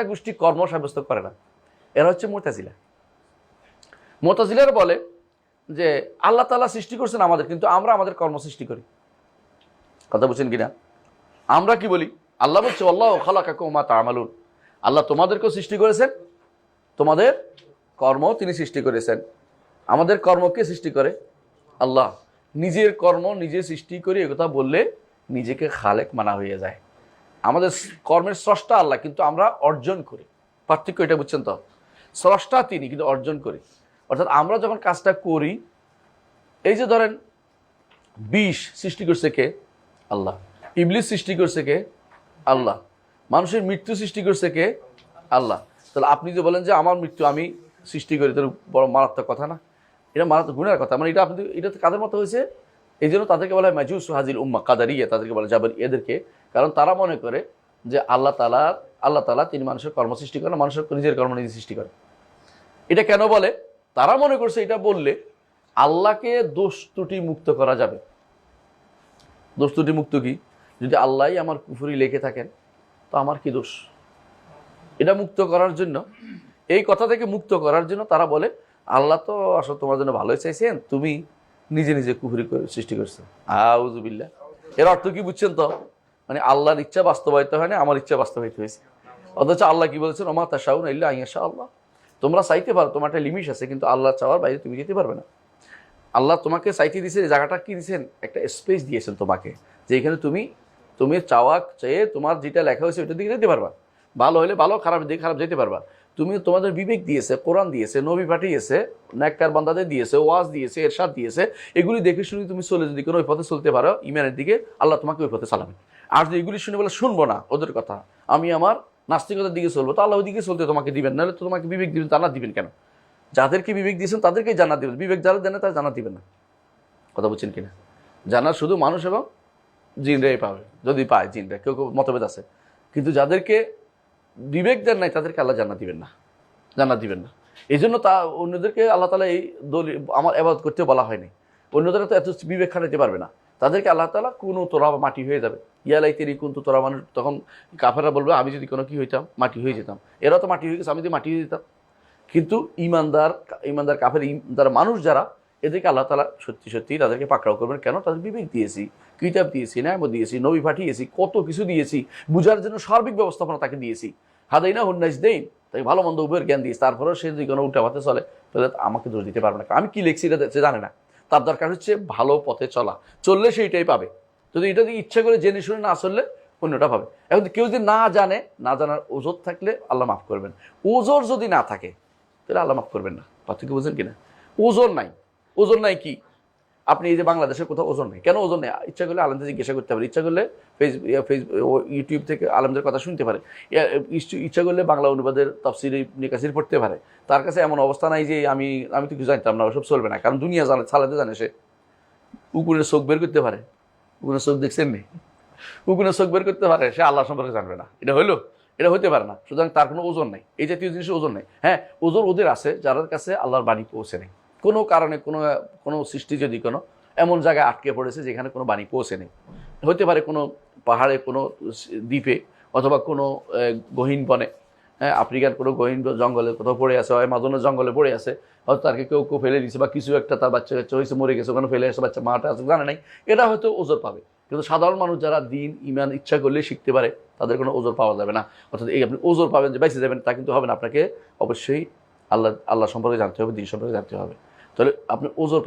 একটা গোষ্ঠী কর্ম সাব্যস্ত করে না। এরা হচ্ছে মোতাজিলা। মোতাজিলার বলে যে, আল্লাহ তালা সৃষ্টি করছেন আমাদের, কিন্তু আমরা আমাদের কর্ম সৃষ্টি করি। কথা বলছেন কিনা? আমরা কি বলি? আল্লাহ বলছে, আল্লাহ খালা কাকু মা তামালুন। আল্লাহ তোমাদেরকেও সৃষ্টি করেছেন, তোমাদের কর্ম তিনি সৃষ্টি করেছেন। আমাদের কর্মকে সৃষ্টি করে? আল্লাহ। নিজের কর্ম নিজে সৃষ্টি করে একথা বললে নিজেকে খালেক মানা হয়ে যায়। আমাদের কর্মের স্রষ্টা আল্লাহ, কিন্তু আমরা অর্জন করি। পার্থক্য এটা বুঝছেন তো? স্রষ্টা তিনি, কিন্তু অর্জন করি। অর্থাৎ আমরা যখন কাজটা করি, এই যে ধরেন, বিষ সৃষ্টি করছে কে? আল্লাহ। ইবলিস সৃষ্টি করছে কে? আল্লাহ। মানুষের মৃত্যু সৃষ্টি করছে কে? আল্লাহ। তাহলে আপনি যে বলেন যে আমার মৃত্যু আমি সৃষ্টি করি, তাহলে বড় মারাত্মক কথা না। এটা মারাত্মক গুণের কথা। মানে এটা আপনি এটা কাদের মতো হয়েছে? এই জন্য তাদেরকে বলা হয় মাজুস হাজির উম্মা কাদারিয়া, তাদেরকে বলা যাবে এদেরকে। কারণ তারা মনে করে যে আল্লাহ তালা আল্লাহ তালা তিনি মানুষের কর্ম সৃষ্টি করেন মানুষের নিজের কর্ম নিজে সৃষ্টি করে এটা কেন বলে? তারা মনে করছে এটা বললে আল্লাহকে দোষ ত্রুটি মুক্ত করা যাবে। দোষ ত্রুটি মুক্ত কি? যদি আল্লাহই আমার কুফুরি লেখে থাকেন, তো আমার কি দোষ? এটা মুক্ত করার জন্য, এই কথা থেকে মুক্ত করার জন্য তারা বলে, আল্লাহ তো আসলে তোমার জন্য ভালোই চাইছেন, তুমি নিজে নিজে করে সৃষ্টি করছ। আউজুবিল্লা এর অর্থ কি বুঝছেন তো? মানে আল্লাহর ইচ্ছা বাস্তবায়িত হয় না আমার ইচ্ছা বাস্তবায়িত হয়েছে। অথচ আল্লাহ কি বলেছেন? ওমা তা শাহুন ইল্লা আইয়াশা আল্লাহ। তোমরা চাইতে পারো, তোমার একটা লিমিট আছে, কিন্তু আল্লাহ চাওয়ার বাইরে তুমি যেতে পারবে না। আল্লাহ তোমাকে চাইতে দিয়েছেন জায়গাটা কি দিয়েছেন? একটা স্পেস দিয়েছেন তোমাকে যে এখানে তুমি তুমি চাওয়া চেয়ে তোমার যেটা লেখা হয়েছে, ওইটার দিকে যেতে পারবা। ভালো হলে ভালো, খারাপ দিকে খারাপ যেতে পারবা। তুমি তোমাদের বিবেক দিয়েছে, কোরআন দিয়েছে, নবী পাঠিয়েছে নেককার বান্দাদের দিয়েছে, ওয়াজ দিয়েছে, এরশাদ দিয়েছে, এগুলি দেখে শুনে তুমি চলে যদি কোনো ওই পথে চলতে পারো ইমানের দিকে আল্লাহ তোমাকে ওই পথে চালাবে। আর যদি এগুলি শুনে বলে, শুনব না, ওদের কথা, আমি আমার নাস্তিকতার দিকে চলবো তো আল্লাহ ওই দিকে চলতে তোমাকে দিবেন, নাহলে তো তোমাকে বিবেক দিবেন তারা দিবেন কেন? যাদেরকে বিবেক দিয়েছেন, তাদেরকেই জানা দিবেন। বিবেক যারা দেন তারা জানা দিবেন না। কথা বলছেন কিনা? জানা শুধু মানুষ এবং জিনরাই পাবে। যদি পায় জিনরা, কেউ কেউ মতভেদ আছে। কিন্তু যাদেরকে বিবেক দেন নাই, তাদেরকে আল্লাহ জানা দিবেন না। জানা দিবেন না। এই জন্য তা অন্যদেরকে আল্লাহ তালা এই দলি আমার এবাদত করতে বলা হয়নি। অন্যদের তো এত বিবেক খাটাতে পারবে না। তাদেরকে আল্লাহ তালা কোনো তোরা মাটি হয়ে যাবে। ইয়ালাই তেরি কোন তো তোরা মানুষ, তখন কাফেরা বলবে, আমি যদি কোনো কি হইতাম, মাটি হয়ে যেতাম। এরা তো মাটি হয়ে গেছে, আমি যদি মাটি হয়ে যেতাম। কিন্তু ইমানদার ইমানদার কাফের, ইমানদার মানুষ যারা, এদেরকে আল্লাহ তালা সত্যি সত্যি তাদেরকে পাকড়াও করবেন। কেন? তাদের বিবেক দিয়েছি, কিতাব দিয়েছি ন্যায়াম দিয়েছি, নবী পাঠিয়েছি, কত কিছু দিয়েছি, বুঝার জন্য সার্বিক ব্যবস্থাপনা তাকে দিয়েছি। হাদাই না হুন্নাইস দেইন তাই ভালো মন্দ উভয়ের জ্ঞান দিয়েছি। তারপরেও সে যদি কোনো উল্টা পথে চলে, তাহলে আমাকে দোষ দিতে পারবে না। আমি কি লিখছি এটা সে জানে না। তার দরকার হচ্ছে ভালো পথে চলা। চললে সেইটাই পাবে। যদি এটা যদি ইচ্ছা করে জেনে শুনে না চললে, অন্যটা পাবে। এখন কেউ যদি না জানে, না জানার ওজোর থাকলে আল্লাহ মাফ করবেন। ওজোর যদি না থাকে, তাহলে আল্লাহ মাফ করবেন না। পার্থক্য বুঝেন কিনা? ওজন নাই। ওজন নাই কি? আপনি এই যে বাংলাদেশের কোথাও ওজন নেই। কেন ওজন নেই? ইচ্ছা করলে আলমদের জিজ্ঞাসা করতে পারে। ইচ্ছা করলে ফেসবুক ফেসবুক ইউটিউব থেকে আলমদের কথা শুনতে পারে। ইচ্ছা করলে বাংলা অনুবাদের তফসির নিকাশির পড়তে পারে। তার কাছে এমন অবস্থা নাই যে আমি আমি তো কিছু জানতাম না, ওসব চলবে না। কারণ দুনিয়া জানে চালাতে জানে সে। উকুনের চোখ বের করতে পারে। উকুনের চোখ দেখছেন নি? উকুনের চোখ বের করতে পারে, সে আল্লাহ সম্পর্কে জানবে না। এটা হইল? এটা হতে পারে না। সুতরাং তার কোনো ওজন নেই। এই জাতীয় জিনিসের ওজন নেই। হ্যাঁ ওজন ওদের আছে, যাদের কাছে আল্লাহর বাণী পৌঁছে নেই। কোনো কারণে, কোনো কোনো সৃষ্টি যদি কোনো, এমন জায়গায় আটকে পড়েছে যেখানে কোনো বাণী পৌঁছে নেই হতে পারে কোনো পাহাড়ে, কোনো দ্বীপে অথবা কোনো গহীন বনে। হ্যাঁ আফ্রিকার কোনো গহীন জঙ্গলে কোথাও পড়ে আছে হয় মাদনের জঙ্গলে পড়ে আছে, হয়তো তাকে কেউ কেউ ফেলে দিয়েছে বা কিছু একটা তার বাচ্চা কাচ্চা হয়েছে, মরে গেছে, ওখানে ফেলে আসে বাচ্চা মাটা আছে, জানে নাই। এটা হয়তো ওজোর পাবে। কিন্তু সাধারণ মানুষ যারা দিন ইমান ইচ্ছা করলে শিখতে পারে, তাদের কোনো ওজোর পাওয়া যাবে না। অর্থাৎ এই আপনি ওজোর পাবেন যে বেঁচে যাবেন, তা কিন্তু হবে না। আপনাকে অবশ্যই আল্লাহ আল্লাহ সম্পর্কে জানতে হবে, দিন সম্পর্কে জানতে হবে। তাহলে আপনি ওজোর